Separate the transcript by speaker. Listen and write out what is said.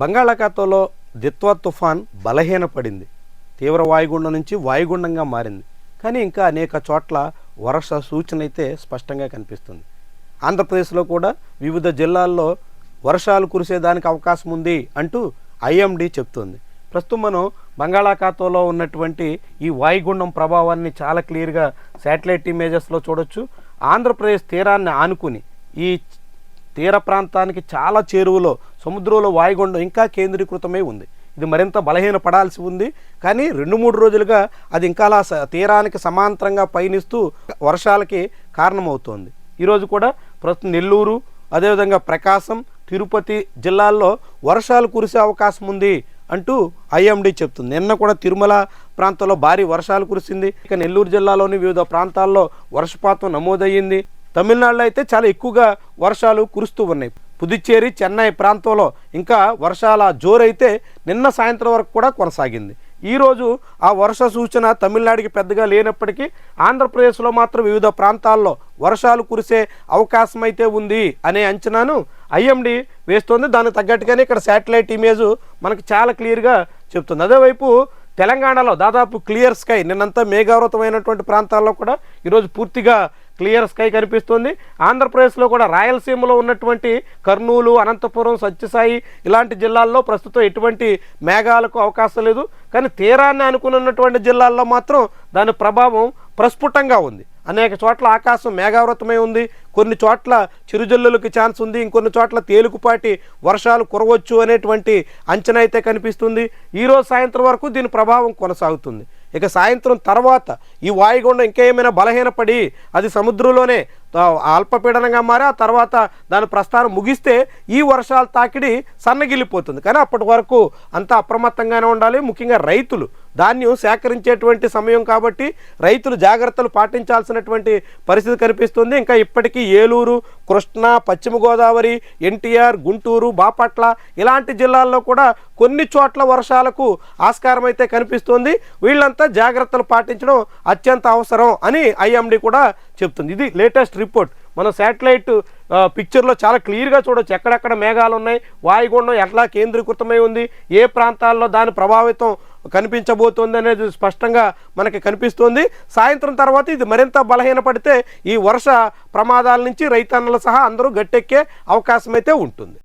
Speaker 1: బంగాళాఖాతంలో దిత్వా తుఫాన్ బలహీనపడింది. తీవ్ర వాయుగుండం నుంచి వాయుగుండంగా మారింది. కానీ ఇంకా అనేక చోట్ల వర్ష సూచన అయితే స్పష్టంగా కనిపిస్తుంది. ఆంధ్రప్రదేశ్లో కూడా వివిధ జిల్లాల్లో వర్షాలు కురిసేదానికి అవకాశం ఉంది అంటూ ఐఎండి చెప్తుంది. ప్రస్తుతం మనం బంగాళాఖాతంలో ఉన్నటువంటి ఈ వాయుగుండం ప్రభావాన్ని చాలా క్లియర్గా శాటిలైట్ ఇమేజెస్లో చూడొచ్చు. ఆంధ్రప్రదేశ్ తీరాన్ని ఆనుకుని ఈ తీర ప్రాంతానికి చాలా చేరువలో సముద్రంలో వాయుగుండం ఇంకా కేంద్రీకృతమై ఉంది. ఇది మరింత బలహీన పడాల్సి ఉంది. కానీ రెండు మూడు రోజులుగా అది ఇంకా అలా తీరానికి సమాంతరంగా పయనిస్తూ వర్షాలకి కారణమవుతోంది. ఈరోజు కూడా ప్రస్తుతం నెల్లూరు అదేవిధంగా ప్రకాశం తిరుపతి జిల్లాల్లో వర్షాలు కురిసే అవకాశం ఉంది అంటూ ఐఎండి చెప్తుంది. నిన్న కూడా తిరుమల ప్రాంతంలో భారీ వర్షాలు కురిసింది. ఇక నెల్లూరు జిల్లాలోని వివిధ ప్రాంతాల్లో వర్షపాతం నమోదయ్యింది. తమిళనాడులో అయితే చాలా ఎక్కువగా వర్షాలు కురుస్తూ ఉన్నాయి. పుదుచ్చేరి చెన్నై ప్రాంతంలో ఇంకా వర్షాల జోరైతే నిన్న సాయంత్రం వరకు కూడా కొనసాగింది. ఈరోజు ఆ వర్ష సూచన తమిళనాడుకి పెద్దగా లేనప్పటికీ ఆంధ్రప్రదేశ్లో మాత్రం వివిధ ప్రాంతాల్లో వర్షాలు కురిసే అవకాశం అయితే ఉంది అనే అంచనాను ఐఎండి వేస్తోంది. దానికి తగ్గట్టుగానే ఇక్కడ శాటిలైట్ ఇమేజ్ మనకు చాలా క్లియర్గా చెప్తుంది. అదేవైపు తెలంగాణలో దాదాపు క్లియర్ స్కై నిన్నంతా మేఘావృతమైనటువంటి ప్రాంతాల్లో కూడా ఈరోజు పూర్తిగా క్లియర్ స్కై కనిపిస్తుంది. ఆంధ్రప్రదేశ్లో కూడా రాయలసీమలో ఉన్నటువంటి కర్నూలు అనంతపురం సత్యసాయి ఇలాంటి జిల్లాల్లో ప్రస్తుతం ఎటువంటి మేఘాలకు అవకాశం లేదు. కానీ తీరాన్ని అనుకున్నటువంటి జిల్లాల్లో మాత్రం దాని ప్రభావం ప్రస్ఫుటంగా ఉంది. అనేక చోట్ల ఆకాశం మేఘావృతమై ఉంది. కొన్ని చోట్ల చిరుజల్లులకి ఛాన్స్ ఉంది. ఇంకొన్ని చోట్ల తేలికపాటి వర్షాలు కురవచ్చు అనేటువంటి అంచనా అయితే కనిపిస్తుంది. ఈరోజు సాయంత్రం వరకు దీని ప్రభావం కొనసాగుతుంది. ఇక సాయంత్రం తర్వాత ఈ వాయుగుండం ఇంకా ఏమైనా బలహీనపడి అది సముద్రంలోనే అల్పపీడనంగా మారి ఆ తర్వాత దాని ప్రస్థానం ముగిస్తే ఈ వర్షాలు తాకిడి సన్నగిల్లిపోతుంది. కానీ అప్పటి వరకు అంతా అప్రమత్తంగానే ఉండాలి. ముఖ్యంగా రైతులు ధాన్యం సేకరించేటువంటి సమయం కాబట్టి రైతులు జాగ్రత్తలు పాటించాల్సినటువంటి పరిస్థితి కనిపిస్తుంది. ఇంకా ఇప్పటికీ ఏలూరు కృష్ణా పశ్చిమ గోదావరి ఎన్టీఆర్ గుంటూరు బాపట్ల ఇలాంటి జిల్లాల్లో కూడా కొన్ని చోట్ల వర్షాలకు ఆస్కారం అయితే కనిపిస్తుంది. వీళ్ళంతా జాగ్రత్తలు పాటించడం అత్యంత అవసరం అని ఐఎండి కూడా చెప్తుంది. ఇది లేటెస్ట్ రిపోర్ట్. మన శాటిలైట్ పిక్చర్లో చాలా క్లియర్గా చూడొచ్చు. ఎక్కడెక్కడ మేఘాలు ఉన్నాయి వాయుగుండం ఎట్లా కేంద్రీకృతమై ఉంది ఏ ప్రాంతాల్లో దాని ప్రభావితం కనిపించబోతోంది అనేది స్పష్టంగా మనకి కనిపిస్తోంది. సాయంత్రం తర్వాత ఇది మరింత బలహీనపడితే ఈ వర్ష ప్రమాదాల నుంచి రైతన్నలు సహా అందరూ గట్టెక్కే అవకాశం అయితే ఉంటుంది.